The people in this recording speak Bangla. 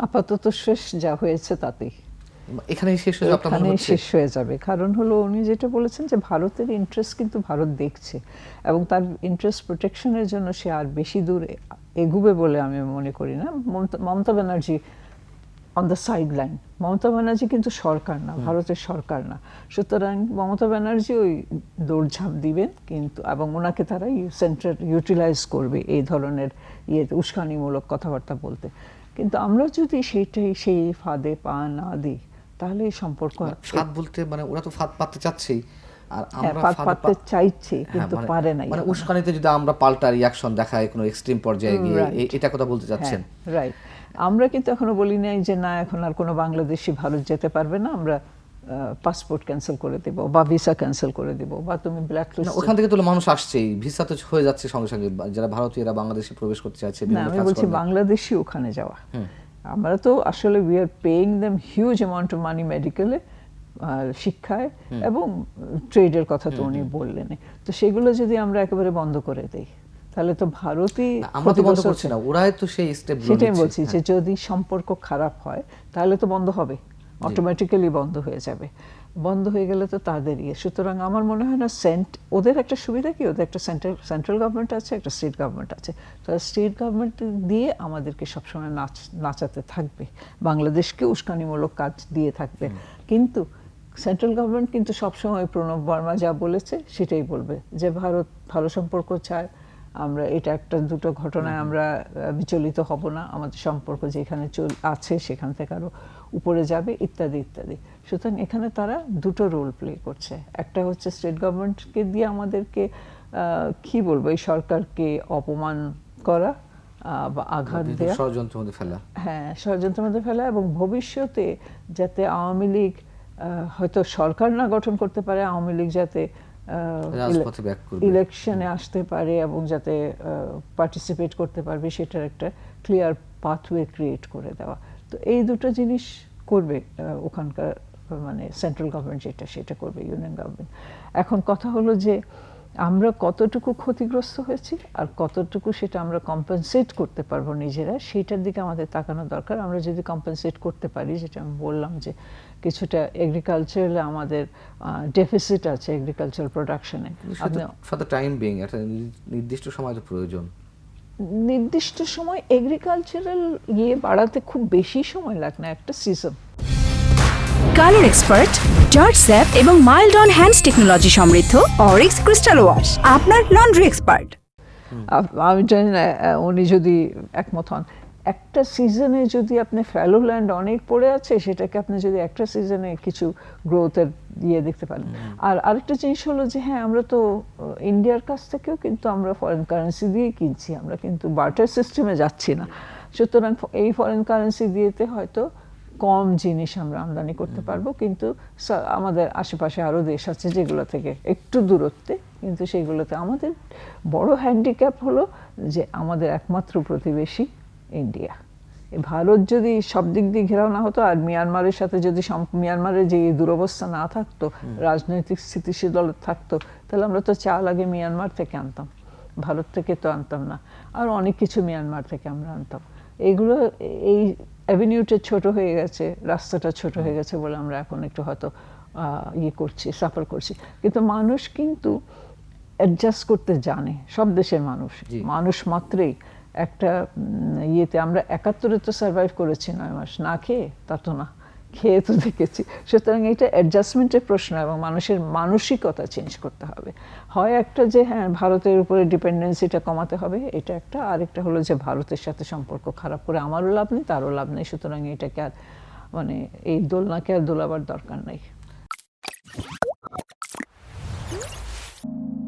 আপাতত শেষ যা হয়েছে তাতেই। এখানেই শেষ হয়ে যাবে আপনার মনে শেষ হয়ে যাবে। কারণ হলো উনি যেটা বলেছেন যে ভারতের ইন্টারেস্ট কিন্তু ভারত দেখছে এবং তার ইন্টারেস্ট প্রোটেকশনের জন্য সে আর বেশি দূর এগুবে বলে আমি মনে করি না। Mamata- Mamata Banerjee on the sideline Mamata Banerjee কিন্তু সরকার না ভারতের সরকার না। সুতরাং মমতা ব্যানার্জি ওই দৌড়ঝাঁপ দিবেন কিন্তু এবং ওনাকে তারা সেন্টার ইউটিলাইজ করবে এই ধরনের ইয়ে উস্কানিমূলক কথাবার্তা বলতে। কিন্তু আমরা যদি সেইটাই সেই ফাঁদে পা না দিই তাহলে এই সম্পর্ক ফাঁদ বলতে মানে ওরা তো ফাঁদ পাততে চাচ্ছেই। আর হ্যাঁ, আমরা চাইছে হ্যাঁ, কিন্তু মানে- পারে নাই মানে এখনও। উস্কানিতে যদি আমরা পাল্টা রিয়াকশন দেখাই কোনো এক্সট্রিম পর্যায়ে গিয়ে এটা কথা বলতে চাচ্ছেন। রাইট আমরা কিন্তু এখনও বলি নাই যে না এখন আর কোনো বাংলাদেশি ভারত যেতে পারবে না আমরা পাসপোর্ট ক্যান্সেল করে দেব বা ভিসা ক্যান্সেল করে দেব বা তুমি ব্ল্যাক না, ওখান থেকে তো মানুষ আসছেই ভিসা তো হয়ে যাচ্ছে সঙ্গে সঙ্গে। যারা ভারতীয়রা বাংলাদেশে প্রবেশ করতে চাইছে না আমি বলছি। বাংলাদেশি ওখানে যাওয়া। আমরা তো আসলে we are paying them huge amount of money মেডিকেলে শিক্ষায় এবং ট্রেডের কথা তো উনি বললেন। তো সেগুলো যদি আমরা একেবারে বন্ধ করে দেই তাহলে তো ভারতই আমরা তো বন্ধ করছি না ওরাই তো সেই স্টেপ সেটাই বলছি যে যদি সম্পর্ক খারাপ হয় তাহলে তো বন্ধ হবে। অটোমেটিক্যালি বন্ধ হয়ে যাবে। বন্ধ হয়ে গেলে তো তাদের ইয়ে। সুতরাং আমার মনে হয় না সেন্ট ওদের একটা সুবিধা কি? ওদের একটা সেন্ট্রাল সেন্ট্রাল গভর্নমেন্ট আছে একটা স্টেট গভর্নমেন্ট আছে। তো স্টেট গভর্নমেন্ট দিয়ে আমাদেরকে সবসময় নাচ নাচাতে থাকবে। বাংলাদেশকে উস্কানিমূলক কাজ দিয়ে থাকবে। কিন্তু সেন্ট্রাল গভর্নমেন্ট কিন্তু সবসময় প্রণব বর্মা যা বলেছে সেটাই বলবে যে ভারত ভালো সম্পর্ক চায় আমরা এটা একটা দুটো ঘটনায় আমরা আহ, বিচলিত হব না। আমাদের সম্পর্ক যেখানে চল আছে সেখান থেকে আরও উপরে যাবে ইত্যাদি ইত্যাদি। সুতরাং এখানে তারা দুটো রোল প্লে করছে। একটা হচ্ছে স্টেট গভর্নমেন্টকে দিয়ে আমাদেরকে কি বলব এই সরকারকে অপমান করা বা আঘাত দেওয়া ষড়যন্ত্রের মধ্যে ফেলা। হ্যাঁ ষড়যন্ত্রের মধ্যে ফেলা এবং ভবিষ্যতে যাতে আওয়ামী লীগ হয়তো সরকার না গঠন করতে পারে আওয়ামী লীগ যাতে ইলেকশনে আসতে পারে এবং যাতে পার্টিসিপেট করতে পারবে সেটার একটা ক্লিয়ার পাথওয়ে ক্রিয়েট করে দেওয়া। তো এই দুটো জিনিস করবে ওখানকার মানে সেন্ট্রাল গভর্নমেন্ট যেটা সেটা করবে ইউনিয়ন গভর্নমেন্ট এখন কথা হলো যে আমরা কতটুকু ক্ষতিগ্রস্ত হয়েছি আর কতটুকু সেটা আমরা কম্পেনসেট করতে পারব নিজেরা সেইটার দিকে আমাদের তাকানো দরকার। আমরা যদি কম্পেনসেট করতে পারি যেটা আমি বললাম যে কিছুটা এগ্রিকালচারালে আমাদের ডেফিসিট আছে এগ্রিকালচার প্রোডাকশনে ফর দ্য টাইম বিং একটা নির্দিষ্ট সময় প্রয়োজন। নির্দিষ্ট সময় এগ্রিকালচারাল ইয়ে বাড়াতে খুব বেশি সময় লাগে না একটা সিজন কালার এক্সপার্ট জর্জ স্যাপ এবং মাইল্ড অন হ্যান্ডস টেকনোলজি সমৃদ্ধ অরিক্স ক্রিস্টাল ওয়াশ আপনার লন্ড্রি এক্সপার্ট। আমি জানি না উনি যদি একমত হন। একটা সিজনে যদি আপনি ফ্যালো ল্যান্ড অনেক পড়ে আছে সেটাকে আপনি যদি একটা সিজনে কিছু গ্রোথের ইয়ে দেখতে পারেন। আর আরেকটা জিনিস হলো যে হ্যাঁ আমরা তো ইন্ডিয়ার কাছ থেকেও কিন্তু আমরা ফরেন কারেন্সি দিয়ে কিনছি আমরা কিন্তু বার্টার সিস্টেমে যাচ্ছি না। সুতরাং এই ফরেন কারেন্সি দিয়েতে হয়তো কম জিনিস আমরা আমদানি করতে পারব কিন্তু আমাদের আশেপাশে আরও দেশ আছে যেগুলো থেকে একটু দূরত্বে কিন্তু সেগুলোতে আমাদের বড় হ্যান্ডিক্যাপ হলো যে আমাদের একমাত্র প্রতিবেশী ইন্ডিয়া ভারত যদি সব দিক দিয়ে ঘেরাও না হতো আর মিয়ানমারের সাথে যদি মিয়ানমারের যে দুরবস্থা না থাকতো রাজনৈতিক স্থিতিশীল থাকতো তাহলে আমরা তো চাল আগে মিয়ানমার থেকে আনতাম ভারত থেকে তো আনতাম না আর অনেক কিছু মিয়ানমার থেকে আমরা আনতাম। এগুলো এই অ্যাভিনিউটা ছোট হয়ে গেছে রাস্তাটা ছোট হয়ে গেছে বলে আমরা এখন একটু হয়তো ইয়ে করছি সাফার করছি। কিন্তু মানুষ কিন্তু অ্যাডজাস্ট করতে জানে সব দেশের মানুষ। মানুষ মাত্রেই একটা ইয়েতে আমরা একাত্তরে তো সার্ভাইভ করেছি নয় মাস না খেয়ে তা তো না। খেয়ে তো দেখেছি। সুতরাং এটা অ্যাডজাস্টমেন্টের প্রশ্ন এবং মানুষের মানসিকতা চেঞ্জ করতে হবে। হয় একটা যে হ্যাঁ ভারতের উপরে ডিপেন্ডেন্সিটা কমাতে হবে, এটা একটা। আরেকটা হলো যে, ভারতের সাথে সম্পর্ক খারাপ করে আমারও লাভ নেই, তারও লাভ নেই। সুতরাং এটাকে আর মানে এই দোলনাকে আর দোলাবার দরকার নেই।